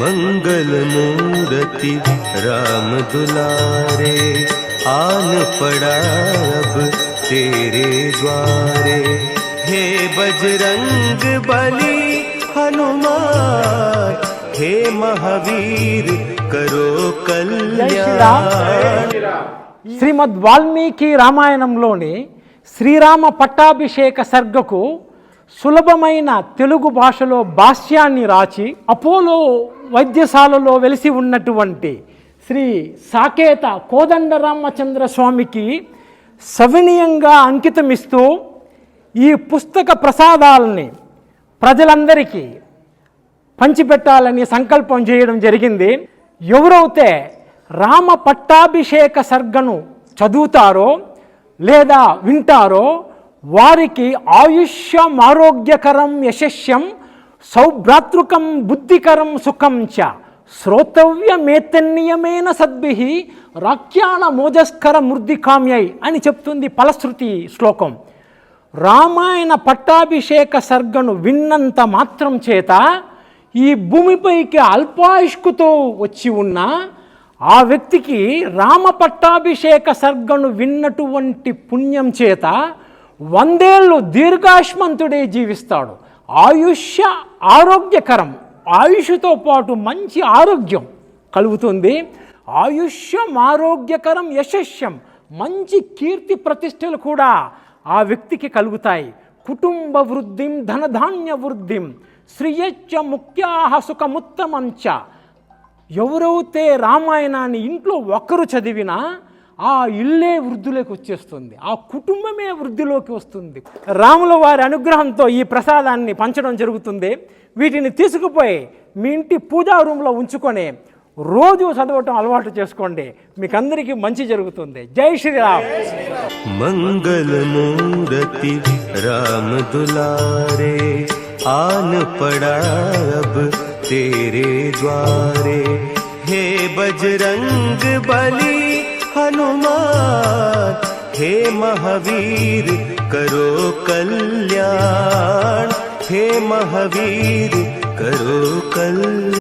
मंगल मूर्ति राम दुलारे आन पड़ा अब तेरे द्वारे हे बजरंग बली हनुमान हे महावीर करो कल्याण శ్రీమద్ వాల్మీకి రామాయణంలోని శ్రీరామ పట్టాభిషేక సర్గకు సులభమైన తెలుగు భాషలో భాష్యాన్ని రాచి అపోలో వైద్యశాలలో వెలిసి ఉన్నటువంటి శ్రీ సాకేత కోదండరామచంద్ర స్వామికి సవినీయంగా అంకితమిస్తూ ఈ పుస్తక ప్రసాదాలని ప్రజలందరికీ పంచిపెట్టాలని సంకల్పం చేయడం జరిగింది. ఎవరైతే రామ పట్టాభిషేక సర్గను చదువుతారో లేదా వింటారో వారికి ఆయుష్యం ఆరోగ్యకరం యశస్యం సౌభ్రాతృకం బుద్ధికరం సుఖం చ. శ్రోతవ్యమేతన్యమైన సద్భి రాఖ్యాన మోజస్కర మృద్ధికామ్యై అని చెప్తుంది ఫలశ్రుతి శ్లోకం. రామాయణ పట్టాభిషేక సర్గను విన్నంత మాత్రం చేత ఈ భూమిపైకి అల్పాయుష్కుతో వచ్చి ఉన్న ఆ వ్యక్తికి రామ పట్టాభిషేక సర్గను విన్నటువంటి పుణ్యం చేత వందేళ్ళు దీర్ఘాష్మంతుడే జీవిస్తాడు. ఆయుష్య ఆరోగ్యకరం. ఆయుష్తో పాటు మంచి ఆరోగ్యం కలుగుతుంది. ఆయుష్యం ఆరోగ్యకరం యశస్యం. మంచి కీర్తి ప్రతిష్టలు కూడా ఆ వ్యక్తికి కలుగుతాయి. కుటుంబ వృద్ధిం ధనధాన్య వృద్ధిం. శ్రీయచ్చ ముఖ్యాహ సుఖముత్తమంచ ఎవరైతే రామాయణాన్ని ఇంట్లో ఒకరు చదివినా ఆ ఇల్లే వృద్ధిలోకి వచ్చేస్తుంది ఆ కుటుంబమే వృద్ధిలోకి వస్తుంది రాముల వారి అనుగ్రహంతో ఈ ప్రసాదాన్ని పంచడం జరుగుతుంది వీటిని తీసుకుపోయి మీ ఇంటి పూజా రూమ్లో ఉంచుకొని రోజు చదవటం అలవాటు చేసుకోండి మీకు అందరికీ మంచి జరుగుతుంది జై శ్రీరామ్ मंगल मूर्ति राम दुलारे आन पड़ा अब तेरे द्वारे हे बजरंग बली हनुमान हे महावीर करो कल्याण हे महावीर करो कल्याण